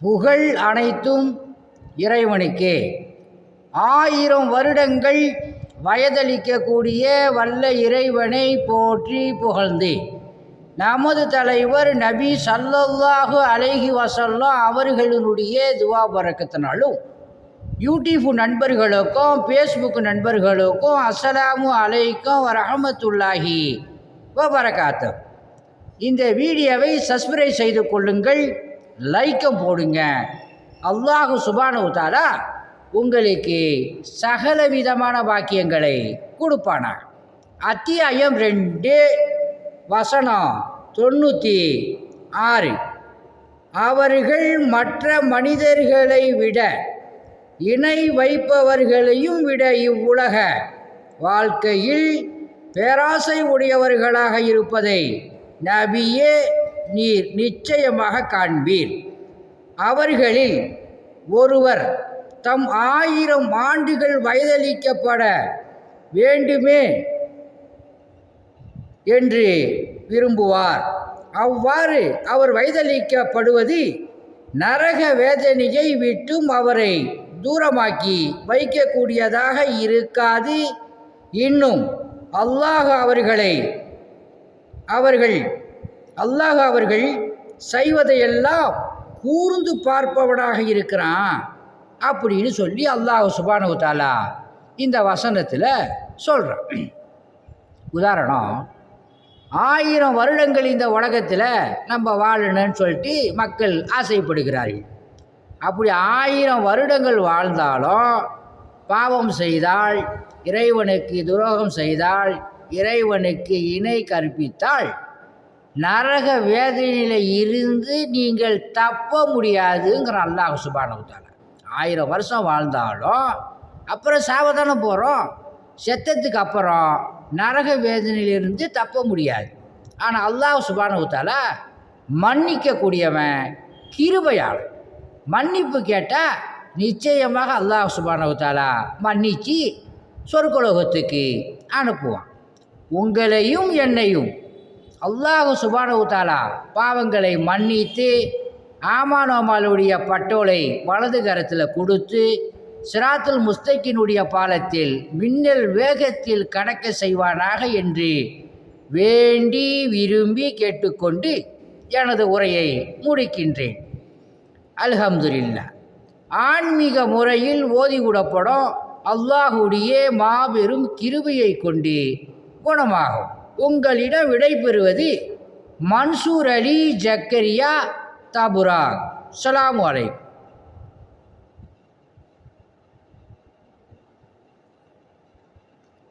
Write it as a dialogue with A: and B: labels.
A: புகழ் அனைத்தும் இறைவனுக்கே. ஆயிரம் வருடங்கள் வயதளிக்கக்கூடிய வல்ல இறைவனை போற்றி புகழ்ந்து. நமது தலைவர் நபி சல்லல்லாஹு அலைஹி வசல்லாம் அவர்களினுடைய துவா பறக்கத்தினாலும் யூடியூப் நண்பர்களுக்கும் ஃபேஸ்புக் நண்பர்களுக்கும் அஸ்ஸலாமு அலைக்கும் வரஹமத்துல்லாஹி வபரகாத்து. இந்த வீடியோவை சப்ஸ்கிரைப் செய்து கொள்ளுங்கள். லைக்கம் போடுங்க. அல்லாஹு சுபான உத்தாரா உங்களுக்கு சகல விதமான வாக்கியங்களை கொடுப்பானா அத்தியாயம் ரெண்டு வசனம் தொண்ணூற்றி ஆறு. அவர்கள் மற்ற மனிதர்களை விட இணை வைப்பவர்களையும் விட இவ்வுலக வாழ்க்கையில் பேராசை உடையவர்களாக இருப்பதை நபியே நீர் நிச்சயமாக காண்பீர். அவர்களில் ஒருவர் தம் ஆயிரம் ஆண்டுகள் வயதளிக்கப்பட வேண்டுமே என்று விரும்புவார். அவ்வாறு அவர் வயதளிக்கப்படுவது நரக வேதனையை விட்டும் அவரை தூரமாக்கி வைக்கக்கூடியதாக இருக்காது. இன்னும் அல்லாஹ் அவர்களை அவர்கள் அல்லாஹ் அவர்கள் செய்வதையெல்லாம் கூர்ந்து பார்ப்பவனாக இருக்கிறான் அப்படின்னு சொல்லி அல்லாஹ் சுபானு தாலா இந்த வசனத்தில் சொல்கிறான் உதாரணம் ஆயிரம் வருடங்கள் இந்த உலகத்தில் நம்ம வாழணும்னு சொல்லிட்டு மக்கள் ஆசைப்படுகிறார்கள். அப்படி ஆயிரம் வருடங்கள் வாழ்ந்தாலும் பாவம் செய்தால் இறைவனுக்கு துரோகம் செய்தால் இறைவனுக்கு இணை கற்பித்தால் நரக வேதனையில் இருந்து நீங்கள் தப்ப முடியாதுங்கிற அல்லாஹ் சுபானகுத்தால ஆயிரம் வருஷம் வாழ்ந்தாலும் அப்புறம் சாவதானே போகிறோம் செத்தத்துக்கு அப்புறம் நரக வேதனையிலிருந்து தப்ப முடியாது. ஆனால் அல்லாஹ் சுபானுத்தால மன்னிக்கக்கூடியவன் கிருபையாளன். மன்னிப்பு கேட்டால் நிச்சயமாக அல்லாஹ் சுபானகுத்தாலா மன்னிச்சு சொர்க்கலோகத்துக்கு அனுப்புவான். உங்களையும் என்னையும் அல்லாஹு சுபானவு தாலா பாவங்களை மன்னித்து ஆமானோமாலுடைய பட்டோலை வலது கரத்தில் கொடுத்து சிராத்துல் முஸ்தகினுடைய பாலத்தில் மின்னல் வேகத்தில் கடக்க செய்வானாக என்று வேண்டி விரும்பி கேட்டுக்கொண்டு எனது உரையை முடிக்கின்றேன். அல்ஹம்துல்லா ஆன்மீக முறையில் ஓதிவிடப்படும் அல்லாஹுடைய மாபெரும் கிருபையை கொண்டு குணமாகும். உங்களிடம் விடைபெறுவது மன்சூர் அலி ஜக்கரியா தபுரா. சலாம் அலைக்கும்.